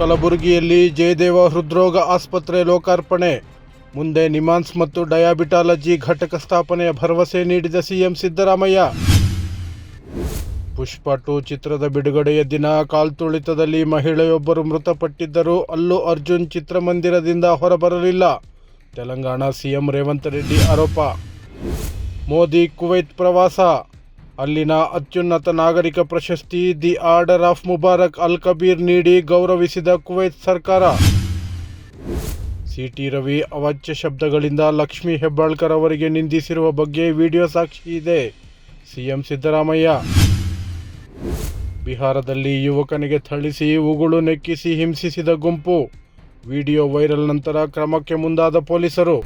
ಕಲಬುರಗಿಯಲ್ಲಿ ಜಯದೇವ ಹೃದ್ರೋಗ ಆಸ್ಪತ್ರೆ ಲೋಕಾರ್ಪಣೆ. ಮುಂದೆ ನಿಮಾನ್ಸ್ ಮತ್ತು ಡಯಾಬಿಟಾಲಜಿ ಘಟಕ ಸ್ಥಾಪನೆಯ ಭರವಸೆ ನೀಡಿದ ಸಿಎಂ ಸಿದ್ದರಾಮಯ್ಯ. ಪುಷ್ಪ ಟು ಚಿತ್ರದ ಬಿಡುಗಡೆಯ ದಿನ, ಕಾಲ್ತುಳಿತದಲ್ಲಿ ಮಹಿಳೆಯೊಬ್ಬರು ಮೃತಪಟ್ಟಿದ್ದರೂ ಅಲ್ಲೂ ಅರ್ಜುನ್ ಚಿತ್ರಮಂದಿರದಿಂದ ಹೊರಬರಲಿಲ್ಲ. ತೆಲಂಗಾಣ ಸಿಎಂ ರೇವಂತ್ ರೆಡ್ಡಿ ಆರೋಪ. ಮೋದಿ ಕುವೈತ್ ಪ್ರವಾಸ. ಅಲ್ಲಿನ ಅತ್ಯುನ್ನತ ನಾಗರಿಕ ಪ್ರಶಸ್ತಿ the order of Mubarak Al Kabeer ನೀಡಿ ಗೌರವಿಸಿದ ಕುವೈತ್ ಸರ್ಕಾರ. ಸಿಟಿ ರವಿ ಅವಾಚ್ಯ ಶಬ್ದಗಳಿಂದ ಲಕ್ಷ್ಮೀ ಹೆಬ್ಬಾಳ್ಕರ್ ಅವರಿಗೆ ನಿಂದಿಸಿರುವ ಬಗ್ಗೆ ವಿಡಿಯೋ ಸಾಕ್ಷಿ ಇದೆ. ಸಿಎಂ ಸಿದ್ದರಾಮಯ್ಯ. ಬಿಹಾರದಲ್ಲಿ ಯುವಕನಿಗೆ ಥಳಿಸಿ, ಉಗುಳು ನೆಕ್ಕಿಸಿ ಹಿಂಸಿಸಿದ ಗುಂಪು. ವಿಡಿಯೋ ವೈರಲ್ ನಂತರ ಕ್ರಮಕ್ಕೆ ಮುಂದಾದ ಪೊಲೀಸರು.